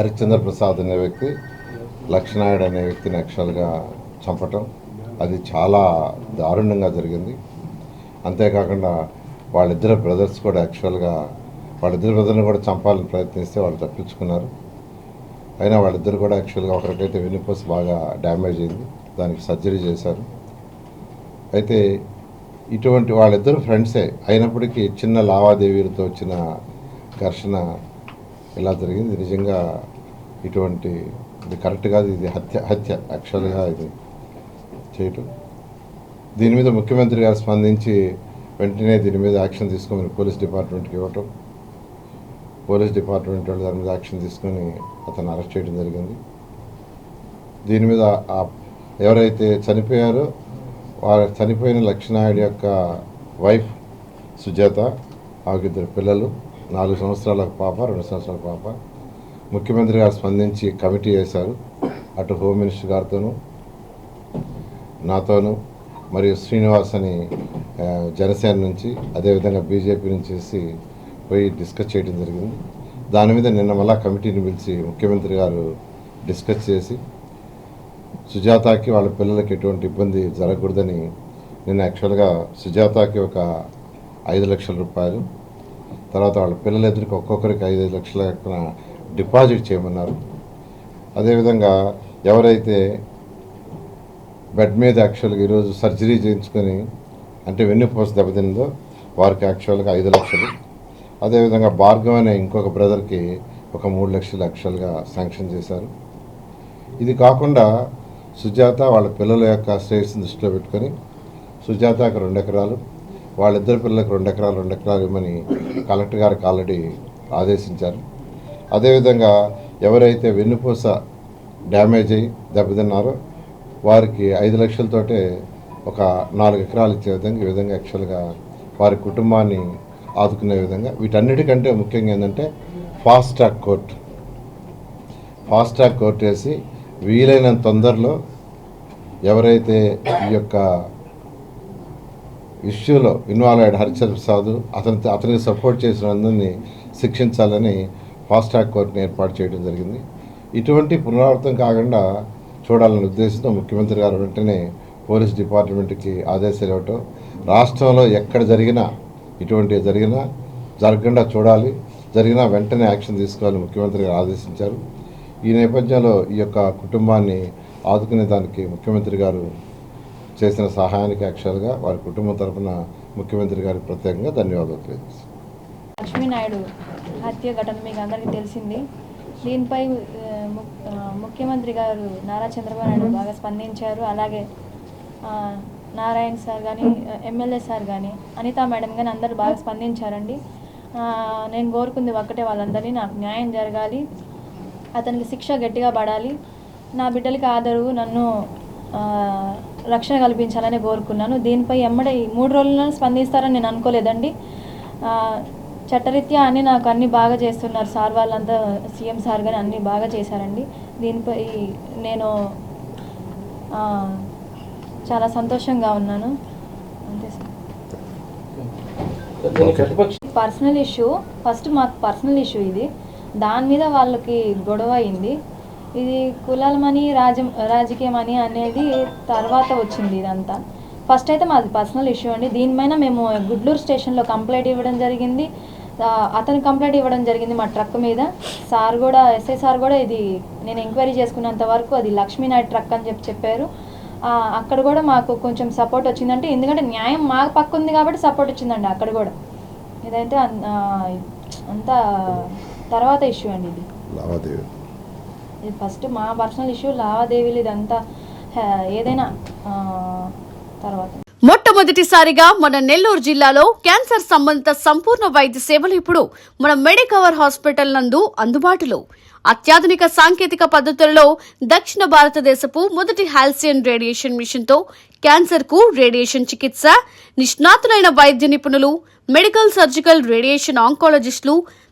హరిశ్చంద్ర ప్రసాద్ అనే వ్యక్తి లక్ష్మణాయుడు అనే వ్యక్తిని యాక్చువల్గా చంపటం అది చాలా దారుణంగా జరిగింది. అంతేకాకుండా వాళ్ళిద్దరు బ్రదర్స్ కూడా యాక్చువల్గా వాళ్ళిద్దరు బ్రదర్ని కూడా చంపాలని ప్రయత్నిస్తే వాళ్ళు తప్పించుకున్నారు. అయినా వాళ్ళిద్దరు కూడా యాక్చువల్గా ఒకరికైతే వెన్నుపూస బాగా డ్యామేజ్ అయింది. దానికి సర్జరీ చేశారు. అయితే ఇటువంటి వాళ్ళిద్దరు ఫ్రెండ్సే. అయినప్పటికీ చిన్న లావాదేవీలతో వచ్చిన ఘర్షణ ఇలా జరిగింది? నిజంగా ఇటువంటి ఇది కరెక్ట్ కాదు ఇది హత్య హత్య. యాక్చువల్గా ఇది చేయటం. దీని మీద ముఖ్యమంత్రి గారు స్పందించి వెంటనే దీని మీద యాక్షన్ తీసుకోమని పోలీస్ డిపార్ట్మెంట్కి ఇవ్వటం. పోలీస్ డిపార్ట్మెంట్ వాళ్ళు దాని మీద యాక్షన్ తీసుకొని అతను అరెస్ట్ చేయడం జరిగింది. దీని మీద ఎవరైతే చనిపోయారో వారు చనిపోయిన లక్ష్మీనాయుడు యొక్క వైఫ్ సుజాత ఆమెకి పిల్లలు. నాలుగు సంవత్సరాల పాప రెండు సంవత్సరాల పాప. ముఖ్యమంత్రి గారు స్పందించి కమిటీ వేశారు. అటు హోమ్ మినిస్టర్ గారితోనూ నాతోనూ మరియు శ్రీనివాస్ అని జనసేన నుంచి అదేవిధంగా బీజేపీ నుంచి చేసి పోయి డిస్కస్ చేయడం జరిగింది. దాని మీద నిన్న మళ్ళా కమిటీని పిలిచి ముఖ్యమంత్రి గారు డిస్కస్ చేసి సుజాతకి వాళ్ళ పిల్లలకి ఎటువంటి ఇబ్బంది జరగకూడదని నిన్న యాక్చువల్గా సుజాతకి ఒక ఐదు లక్షల రూపాయలు తర్వాత వాళ్ళ పిల్లలిద్దరికి ఒక్కొక్కరికి ఐదు ఐదు లక్షల డిపాజిట్ చేయమన్నారు. అదేవిధంగా ఎవరైతే బెడ్ మీద యాక్చువల్గా ఈరోజు సర్జరీ చేయించుకొని అంటే వెన్నుపూస దెబ్బతిందో వారికి యాక్చువల్గా ఐదు లక్షలు. అదేవిధంగా భార్గవ్ అనే ఇంకొక బ్రదర్కి ఒక మూడు లక్షలు యాక్చువల్గా శాంక్షన్ చేశారు. ఇది కాకుండా సుజాత వాళ్ళ పిల్లల యొక్క శ్రేయస్సును దృష్టిలో పెట్టుకొని సుజాతకు రెండు ఎకరాలు వాళ్ళిద్దరు పిల్లలకు రెండు ఎకరాలు రెండు ఎకరాలు ఇవ్వమని కలెక్టర్ గారికి ఆల్రెడీ ఆదేశించారు. అదేవిధంగా ఎవరైతే వెన్నుపూస డ్యామేజ్ అయ్యి దెబ్బతిన్నారో వారికి ఐదు లక్షలతోటే ఒక నాలుగు ఎకరాలు ఇచ్చే విధంగా ఈ విధంగా యాక్చువల్గా వారి కుటుంబాన్ని ఆదుకునే విధంగా. వీటన్నిటికంటే ముఖ్యంగా ఏంటంటే fast track court. Fast track court వేసి వీలైనంత తొందరలో ఎవరైతే ఈ యొక్క ఇష్యూలో ఇన్వాల్వ్ అయ్యాడు హరిచంద్ర ప్రసాద్ అతని అతనికి సపోర్ట్ చేసిన అందరినీ శిక్షించాలని ఫాస్ట్ ట్రాక్ ఏర్పాటు చేయడం జరిగింది. ఇటువంటి పునరావృతం కాకుండా చూడాలనే ఉద్దేశంతో ముఖ్యమంత్రి గారు వెంటనే పోలీస్ డిపార్ట్మెంట్కి ఆదేశాలు ఇవ్వటం రాష్ట్రంలో ఎక్కడ జరిగినా ఇటువంటివి జరిగినా జరగకుండా చూడాలి జరిగినా వెంటనే యాక్షన్ తీసుకోవాలని ముఖ్యమంత్రి గారు ఆదేశించారు. ఈ నేపథ్యంలో ఈ యొక్క కుటుంబాన్ని ఆదుకునే దానికి ముఖ్యమంత్రి గారు చేసిన సహాయానికి యాక్చువల్గా వారి కుటుంబం తరఫున ముఖ్యమంత్రి గారికి ప్రత్యేకంగా ధన్యవాదాలు తెలియజేస్తాను లక్ష్మీనాయుడు హత్య ఘటన మీకు అందరికీ తెలిసింది. దీనిపై ముఖ్యమంత్రి గారు నారా చంద్రబాబు నాయుడు బాగా స్పందించారు. అలాగే నారాయణ సార్ కానీ ఎమ్మెల్యే సార్ కానీ అనితా మేడం కానీ అందరూ బాగా స్పందించారండి. నేను కోరుకుంది ఒక్కటే వాళ్ళందరినీ నాకు న్యాయం జరగాలి. అతనికి శిక్ష గట్టిగా పడాలి. నా బిడ్డలకి ఆదరవు నన్ను రక్షణ కల్పించాలని కోరుకున్నాను. దీనిపై ఎమ్మడే ఈ మూడు రోజుల్లో స్పందిస్తారని నేను అనుకోలేదండి. చట్టరీత్యా అన్ని నాకు అన్ని బాగా చేస్తున్నారు సార్. వాళ్ళంతా సీఎం సార్ కానీ అన్ని బాగా చేశారండి. దీనిపై నేను చాలా సంతోషంగా ఉన్నాను. అంతే సార్. పర్సనల్ ఇష్యూ ఫస్ట్ మాకు పర్సనల్ ఇష్యూ ఇది. దాని మీద వాళ్ళకి గొడవ అయింది. ఇది కులాలమని రాజ రాజకీయమని అనేది తర్వాత వచ్చింది ఇదంతా. ఫస్ట్ అయితే మాది పర్సనల్ ఇష్యూ అండి. దీనిపైన మేము గుడ్లూరు స్టేషన్లో కంప్లైంట్ ఇవ్వడం జరిగింది. అతను కంప్లైంట్ ఇవ్వడం జరిగింది మా ట్రక్ మీద. సార్ కూడా ఎస్ఐ సార్ కూడా ఇది నేను ఎంక్వైరీ చేసుకున్నంత వరకు అది లక్ష్మీనాయుడు ట్రక్ అని చెప్పి చెప్పారు. అక్కడ కూడా మాకు కొంచెం సపోర్ట్ వచ్చిందంటే ఎందుకంటే న్యాయం మా పక్క ఉంది కాబట్టి సపోర్ట్ వచ్చిందండి అక్కడ కూడా. ఇదైతే అంతా తర్వాత ఇష్యూ అండి ఇది. లావాదేవీ. ఇది ఫస్ట్ మా పర్సనల్ ఇష్యూ లావాదేవీలు ఇదంతా ఏదైనా తర్వాత. మొట్టమొదటిసారిగా మన నెల్లూరు జిల్లాలో క్యాన్సర్ సంబంధిత సంపూర్ణ వైద్య సేవలు ఇప్పుడు మన మెడికవర్ హాస్పిటల్ నందు అందుబాటులో. అత్యాధునిక సాంకేతిక పద్ధతులలో దక్షిణ భారతదేశపు మొదటి హాల్సియన్ రేడియేషన్ మిషన్తో క్యాన్సర్కు క్యాన్సర్కు రేడియేషన్ చికిత్స నిష్ణాతులైన వైద్య నిపుణులు మెడికల్ సర్జికల్ రేడియేషన్ ఆంకాలజిస్టులు